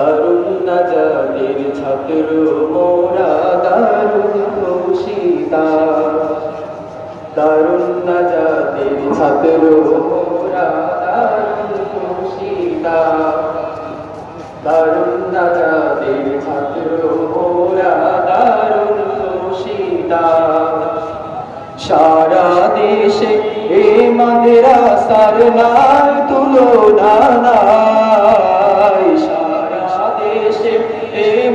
দারুণ নাজাতের ছাত্র মোরা দারুণ খুশিতা দারুণ নাজাতের ছাত্র মোরা দারুণ খুশিতা দারুণ নাজাতের ছাত্র মোরা দারুণ খুশিতা সারা দেশে এ মাদ্রাসার নাই তুলনা নাই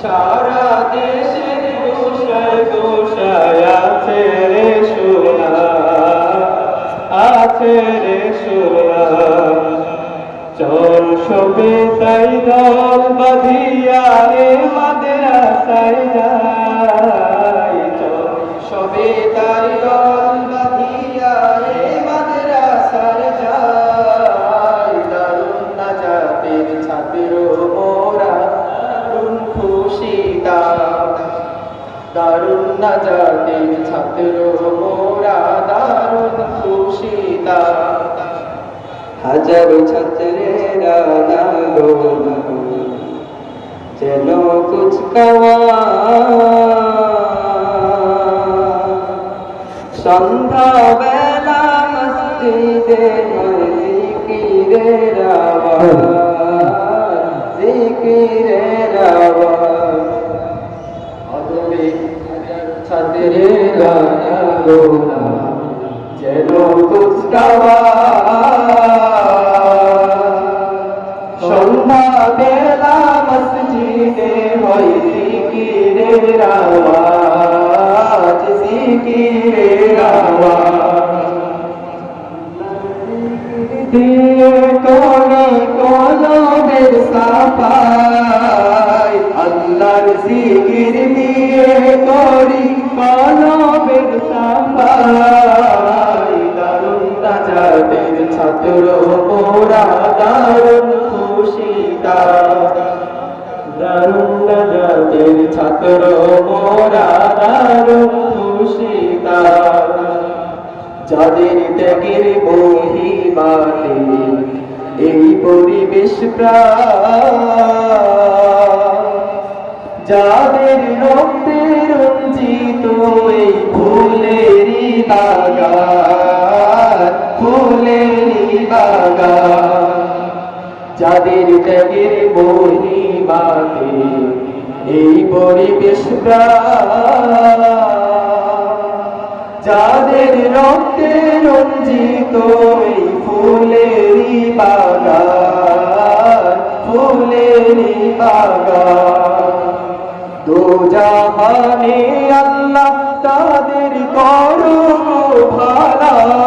সারা দেশের গোসায় গোসায় আছে রে সোনা আছে রে সোনা চল সবে দল বাঁধিয়া রে মাদ্রাসায় যাই। সবে দল রে মাদ্রাসায় যাই। দারুণ নাজাতের ছাত্র মোরা, দারুণ খুশিতা দারুণ নাজাতের ছাত্র মোরা ছাত্রেরা কুচকাওয়া সন্ধ্যা বেলা মসজিদে জিকিরের আওয়াজ। জিকিরের আওয়াজ। অদবে ছাত্রেরা নালো যেন কুচকাওয়া সন্ধ্যা বেলা মসজিদে হয় জিকিরের আওয়াজ জিকিরের আওয়াজ নাজাতের ছাত্র মোরা দারুণ খুশিতা দারুণ দারুণ খুশিতা যাদের ত্যাগের মহিমাতে এই পরিবেশ যাদের রক্তে রঞ্জিত এই ফুলেরই বাগান যাদের ত্যাগের মহিমাতে এই পরিবেশ যাদের রক্তে রঞ্জিত এই ফুলেরই বাগান ফুলেরই বাগান। দো জাহানে আল্লাহ তাদের করো ভালাই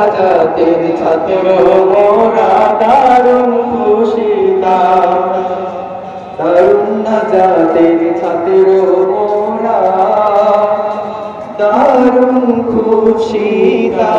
নাজাতের ছাত্র মোরা দারুণ খুশিদা দারুণ নাজাতের ছাত্র মোরা দারুণ খুশিদা